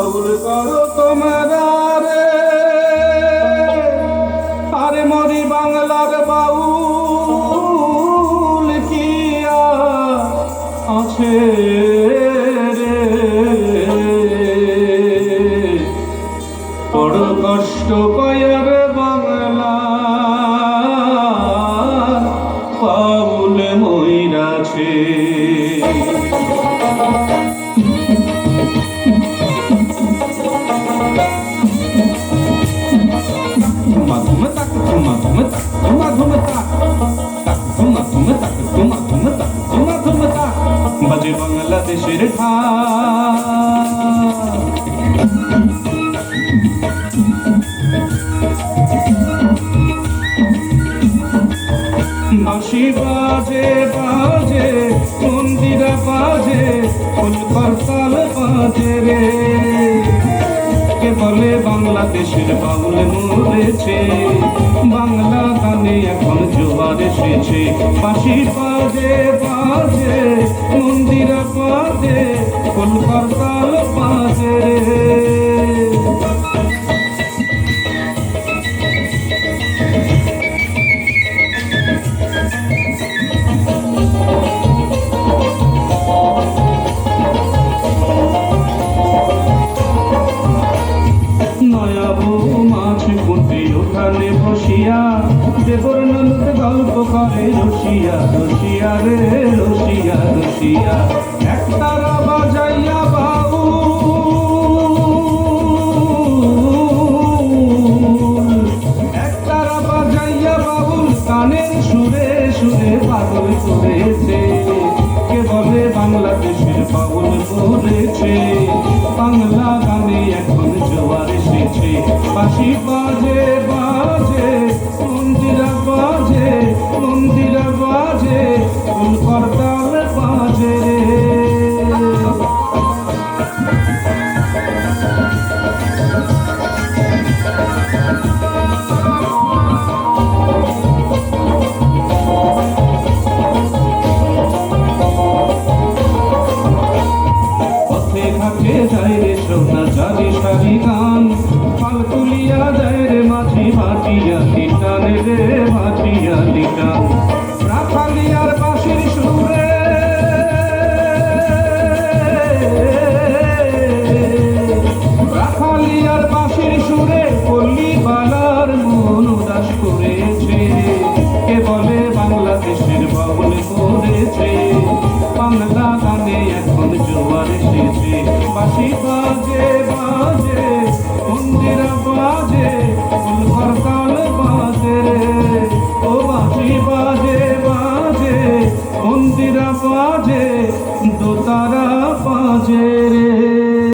বাউল করো তোমরা আরে। মরি বাংলার বাউল কি আর আছে বড় কষ্ট পায়ার বাংলা বাউল মইরাছে বাংলাদেশের ঢাক। বাজে বাজে কে বলে বাংলাদেশের বাউল মরেছে? বাংলা গানে এখন জোয়ার এসেছে। পাশি বাজে বাজে মন্দিরা বাজে ফুল ওখানে বসিয়া দেবর ননদ গল্প করে রসিয়া রসিয়া রে রসিয়া রসিয়া একতারা বাজাইয়া বাবু একতারা বাজাইয়া কানের সুরে সুরে, পাগল করেছে। কে বলে বাংলাদেশের বাউল বলেছে বাংলা গানে এখন জোয়ার এসেছে। বাঁশি বাজে বাজে মন্দিরা বাজে।